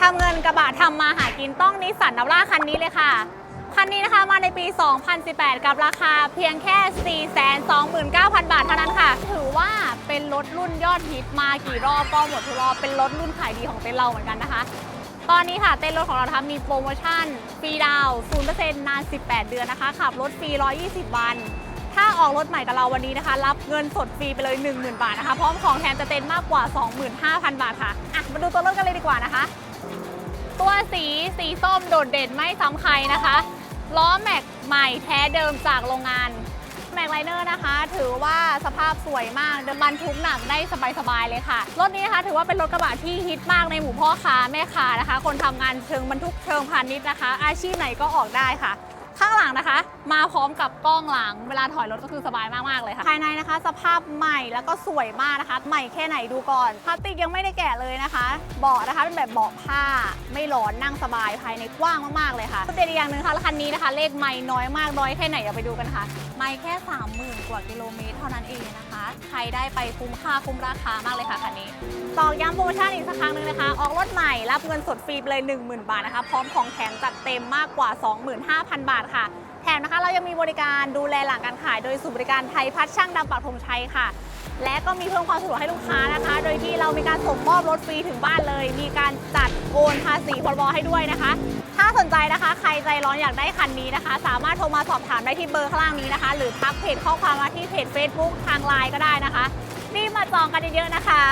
ทำเงินกระบะทำมาหากินต้องนิสสันนาวร่าคันนี้เลยค่ะ คันนี้นะคะมาในปี 2018 กับราคาเพียงแค่ 429,000 บาทเท่านั้นค่ะ ถือว่าเป็นรถรุ่นยอดฮิตมากี่รอบก็หมดทุกรอบ เป็นรถรุ่นขายดีของเต้นเราเหมือนกันนะคะ ตอนนี้ค่ะเต้นรถของเรานะคะมีโปรโมชั่นฟรีดาวน์0%นาน 18 เดือนนะคะ ขับรถฟรี 120 วันถ้าออกรถใหม่กับเราวันนี้นะคะ รับเงินสดฟรีไปเลย 10,000 บาทนะคะ พร้อมของแถมจะเต็นมากกว่า 25,000 บาทค่ะอะมาดูตัวรถกันเลยดีกว่านะคะ ตัวสีสีส้มโดดเด่นไม่ซ้ำใครนะคะ ล้อแม็กใหม่แท้เดิมจากโรงงานแม็กไลเนอร์นะคะ ถือว่าสภาพสวยมากเดินบรรทุกหนักได้สบายๆเลยค่ะ รถนี้นะคะถือว่าเป็นรถกระบะที่ฮิตมากในหมู่พ่อค้าแม่ค้านะคะ คนทำงานเชิงบรรทุกเชิงพาณิชย์นะคะ อาชีพไหนก็ออกได้ค่ะ ข้างหลังนะคะ มาพร้อมกับกล้องหลัง เวลาถอยรถก็คือสบายมากๆเลยค่ะ ภายในนะคะ สภาพใหม่แล้วก็สวยมากนะคะ ใหม่แค่ไหนดูก่อนพลาสติกยังไม่ได้แกะเลยนะคะ เบาะนะคะเป็นแบบเบาะผ้า ไม่ร้อนนั่งสบายภายในกว้างมากๆเลยค่ะจุดเด่นอีกอย่างหนึ่งค่ะคันนี้นะคะ เลขไม่น้อยมากน้อยแค่ไหนเดี๋ยวไปดูกันค่ะ ไม่แค่ 30,000 กว่ากิโลเมตรเท่านั้นเองนะคะ ใครได้ไปคุ้มค่าคุ้มราคามากเลยค่ะคันนี้ตอกย้ำโปรโมชั่นอีกสักครั้งหนึ่งนะคะ ออกรถใหม่รับเงินสดฟรีเลย 10,000 บาทนะคะ พร้อมของแถมจัดเต็มมากกว่า 25,000 บาทค่ะแถ มนะคะ เรายังมีบริการดูแลหลังการขาย โดยศูนย์บริการไทยพัฒช่างดำปักธงชัยค่ะ และก็มีเพิ่มความสะดวกให้ลูกค้านะคะ โดยที่เรามีการส่งมอบรถฟรีถึงบ้านเลย มีการจัดโอนภาษีพรบให้ด้วยนะคะ ถ้าสนใจนะคะ ใครใจร้อนอยากได้คันนี้นะคะ สามารถโทรมาสอบถามได้ที่เบอร์ข้างล่างนี้นะคะ หรือทักเพจข้อความมาที่เพจ Facebook ทางไลน์ก็ได้นะคะรีบมาจองกันเยอะๆนะคะ